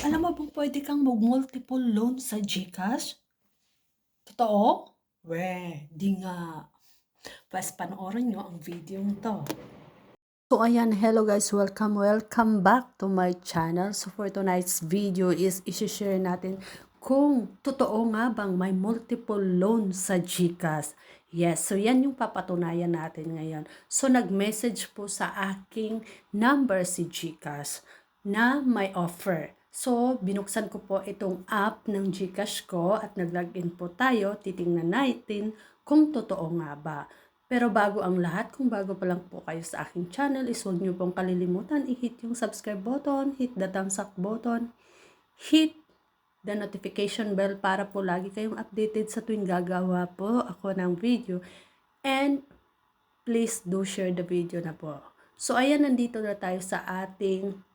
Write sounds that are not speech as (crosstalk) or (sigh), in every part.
Alam mo bang pwede kang mag-multiple loan sa GCash? Totoo? Weh, di nga. Pas panoorin nyo ang video to. So ayan, hello guys, welcome, welcome back to my channel. So for tonight's video is isi-share natin kung totoo nga bang may multiple loan sa GCash. Yes, so yan yung papatunayan natin ngayon. So nag-message po sa aking number si GCash na may offer. So, binuksan ko po itong app ng GCash ko at nag-login po tayo. Titingnan natin kung totoo nga ba. Pero bago ang lahat, kung bago pa lang po kayo sa aking channel, is huwag niyo pong kalilimutan i-hit yung subscribe button, hit the thumbs up button, hit the notification bell para po lagi kayong updated sa tuwing gagawa po ako ng video. And please do share the video na po. So ayan, nandito na tayo sa ating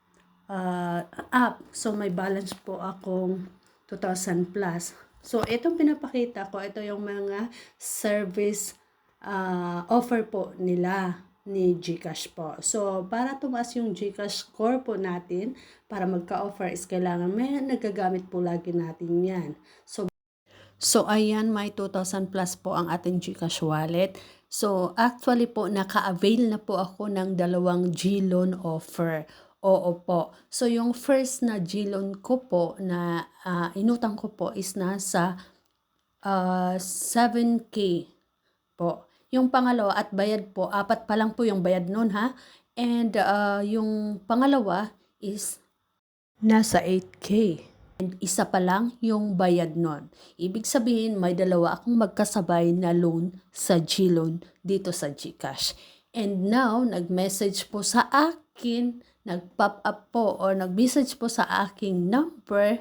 uh, app. So may balance po akong 2,000 plus. So itong pinapakita ko, ito yung mga service uh, offer po nila ni GCash po. So, para tumaas yung GCash score po natin, para magka-offer is kailangan may nagagamit po lagi natin yan. So, So, ayan, may 2,000 plus po ang ating GCash wallet. So, actually po, naka-avail na po ako ng dalawang G-loan offer. Oo po. So, yung first na G-loan ko po na uh, inutang ko po is nasa uh, 7K po. Yung pangalawa at bayad po, apat pa lang po yung bayad nun ha. And uh, yung pangalawa is nasa 8K. And isa pa lang yung bayad nun. Ibig sabihin, may dalawa akong magkasabay na loan sa G-loan dito sa GCash. And now, nag-message po sa akin, nag-pop up po or nag-message po sa aking number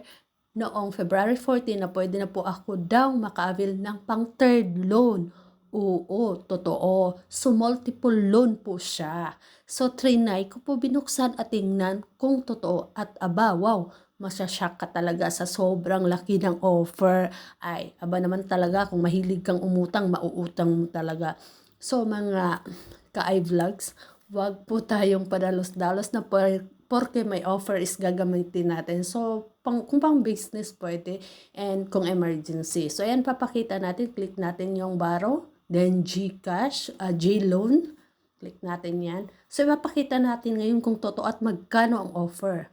noong February 14 na pwede na po ako daw maka-avail ng pang third loan Oo, totoo. So, multiple loan po siya. So, trinay ko po binuksan at tingnan kung totoo. At aba, wow, masyashock ka talaga sa sobrang laki ng offer. Ay, aba naman talaga, kung mahilig kang umutang, mauutang mo talaga. So, mga ka-vlogs, wag po tayong padalos-dalos na por porque may offer is gagamitin natin. So, pang, kung pang business pwede and kung emergency. So, ayan, papakita natin. Click natin yung borrow Then GCash, uh, J-Loan. Click natin yan. So, ipapakita natin ngayon kung totoo at magkano ang offer.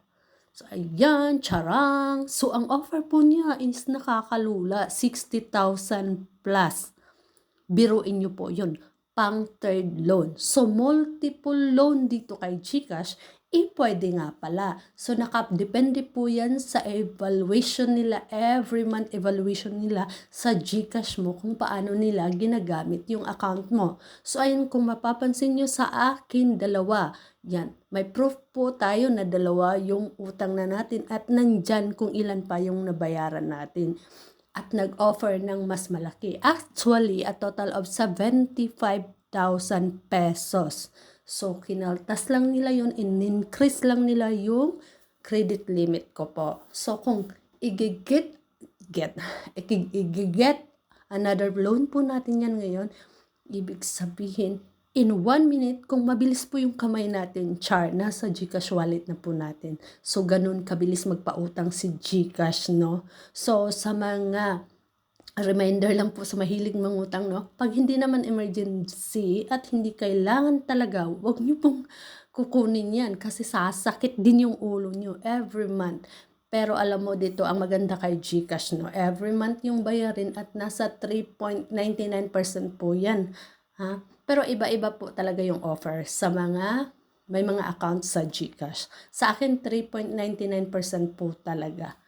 So, ayan, charang. So, ang offer po niya is nakakalula, 60,000 plus. Biruin niyo po yun, pang third loan. So, multiple loan dito kay GCash eh pwede nga pala. So nakadepende po yan sa evaluation nila, every month evaluation nila sa Gcash mo kung paano nila ginagamit yung account mo. So ayun kung mapapansin nyo sa akin dalawa, yan, may proof po tayo na dalawa yung utang na natin at nandyan kung ilan pa yung nabayaran natin at nag-offer ng mas malaki. Actually, a total of 75,000 pesos. So, kinaltas lang nila yun, in-increase lang nila yung credit limit ko po. So, kung igigit, get, (laughs) igigit another loan po natin yan ngayon, ibig sabihin, in one minute, kung mabilis po yung kamay natin, char, nasa Gcash wallet na po natin. So, ganun kabilis magpautang si Gcash, no? So, sa mga reminder lang po sa mahilig mangutang, no? Pag hindi naman emergency at hindi kailangan talaga, wag niyo pong kukunin yan kasi sasakit din yung ulo niyo every month. Pero alam mo dito, ang maganda kay Gcash, no? Every month yung bayarin at nasa 3.99% po yan. Ha? Pero iba-iba po talaga yung offer sa mga may mga accounts sa Gcash. Sa akin, 3.99% po talaga.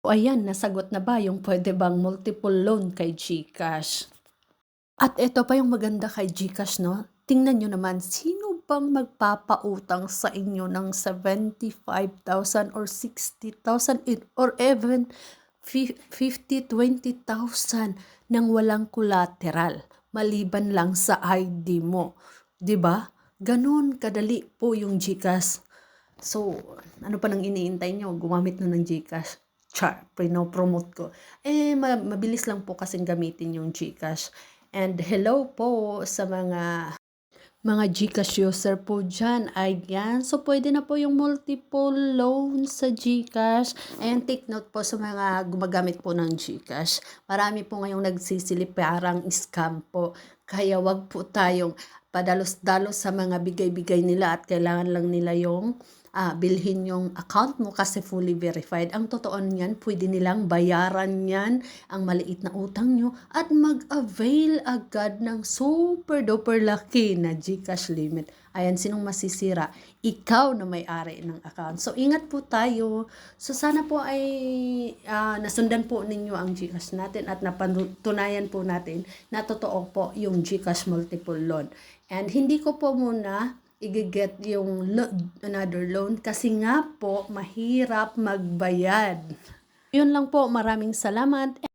O ayan, nasagot na ba yung pwede bang multiple loan kay GCash? At ito pa yung maganda kay GCash, no? Tingnan nyo naman, sino bang magpapautang sa inyo ng 75,000 or 60,000 or even 50, 20,000 nang walang collateral maliban lang sa ID mo. 'Di ba? Ganun kadali po yung GCash. So, ano pa nang iniintay nyo? Gumamit na ng GCash char, pinopromote ko. Eh, mabilis lang po kasing gamitin yung GCash. And hello po sa mga mga GCash user po dyan. Ayan. So, pwede na po yung multiple loan sa GCash. Ayan, take note po sa mga gumagamit po ng GCash. Marami po ngayong nagsisilip parang scam po. Kaya wag po tayong padalos-dalos sa mga bigay-bigay nila at kailangan lang nila yung ah, bilhin yung account mo kasi fully verified. Ang totoo niyan, pwede nilang bayaran yan ang maliit na utang nyo at mag-avail agad ng super duper laki na GCash limit. Ayan, sinong masisira? Ikaw na may-ari ng account. So, ingat po tayo. So, sana po ay ah, nasundan po ninyo ang GCash natin at napatunayan po natin na totoo po yung GCash multiple loan. And hindi ko po muna i-get yung lo- another loan kasi nga po mahirap magbayad. Yun lang po, maraming salamat.